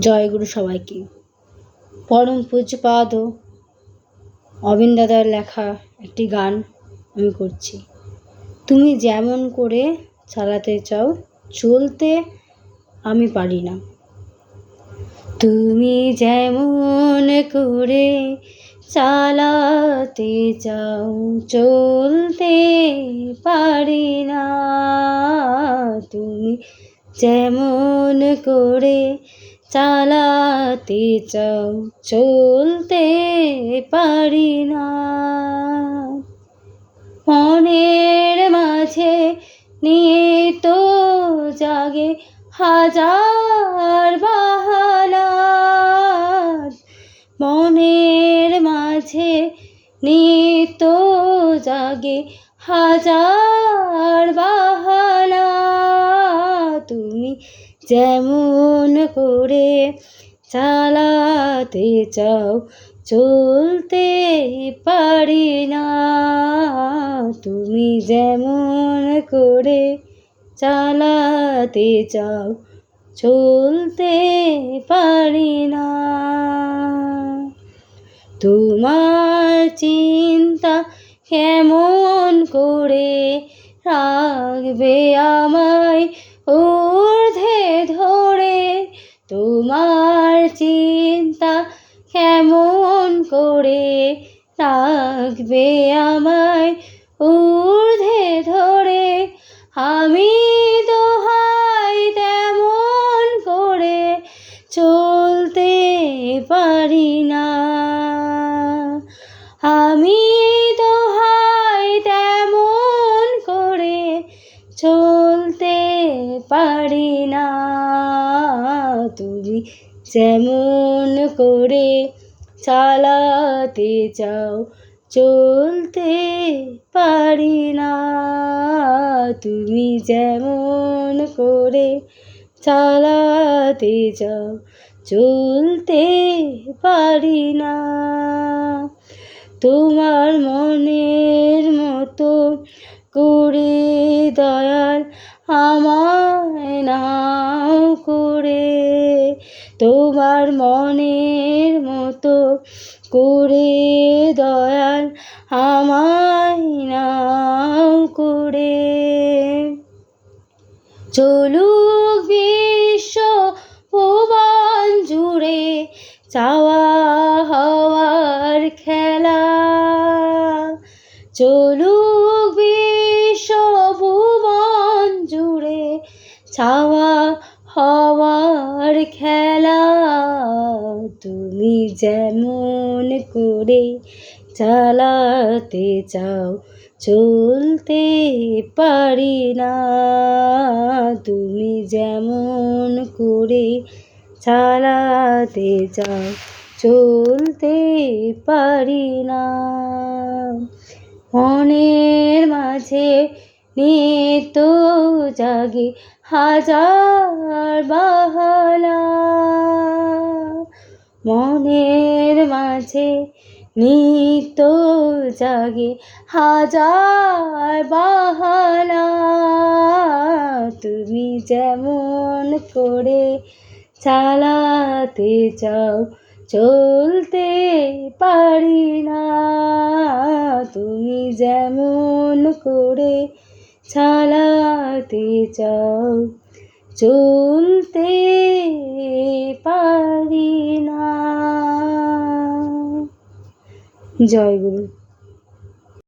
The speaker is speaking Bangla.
জয়গুরু সবাইকে। পরম পূজ্যপাদ অবিন দাদার লেখা একটি গান আমি করছি। তুমি যেমন করে চালাতে চাও, চলতে আমি পারি না। তুমি যেমন করে চালাতে চাও, চলতে পারি না। তুমি যেমন করে চালাতে চাও, চলতে পারি না। মনের মাঝে নিয়ে তো জাগে হাজার বাহানা। মনের মাঝে নিত জাগে হাজার যেমন করে চালাতে চাও, চলতে পারি না। তুমি যেমন করে চালাতে চাও, চলতে পারি না। তোমার চিন্তা কেমন করে রাখবে আমায় ঊর্ধ্বে ধরে। তোমার চিন্তা কেমন করে? রাখবে আমায় ঊর্ধ্বে ধরে। আমি চলতে পারি না। তুমি যেমন করে চালাতে চাও, চলতে পারি না। তুমি যেমন করে চালাতে চাও, চলতে পারি না। তোমার মনের মতো করে দয়াল আমায় নাও করে, তোমার মনের মতো করে, দয়াল আমায় নাও করে। চলুক বিশ্ব ভুবন জুড়ে, চাওয়া হওয়ার খেলা। চলুক চাওয়া হওয়ার খেলা তুমি যেমন করে চালাতে চাও, চলতে পারি না। তুমি যেমন করে চালাতে চাও, চলতে পারি না। মনের মাঝে নিত জাগে হাজার বাহালা মনের মাঝে নিত জাগে হাজার বাহালা তুমি যেমন করে চালাতে চাও, চলতে পারি না। তুমি যেমন করে চালাতে চাও চলতে পারি না। জয় গুরু।